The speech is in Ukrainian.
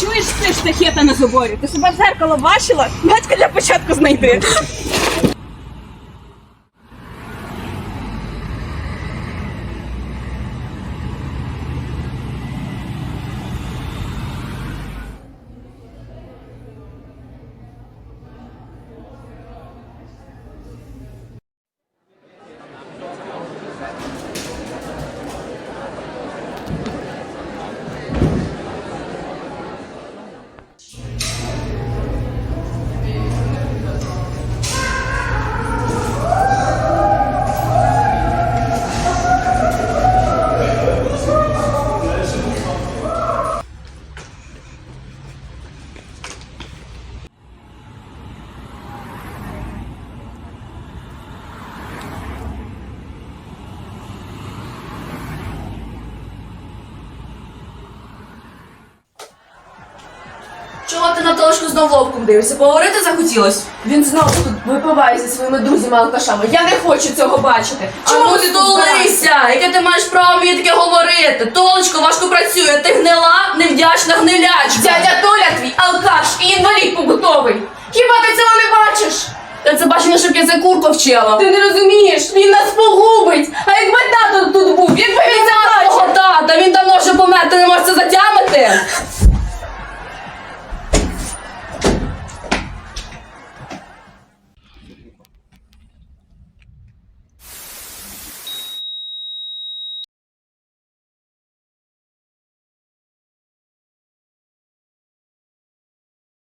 Чуєш ти штахета на заборі? Ти себе в зеркало бачила? Батька для початку знайди. Чого ти на толочку знов вовком дивишся? Поговорити захотілось? Він знову тут випиває зі своїми друзями алкашами. Я не хочу цього бачити. Чому ти толися? Яке ти маєш право мені таке говорити? Толочко важко працює. Ти гнила, невдячна гнилячка. Дядя Толя твій алкаш і інвалід побутовий. Хіба ти цього не бачиш? Та це бачення, щоб я за курку вчила. Ти не розумієш, він нас погубить.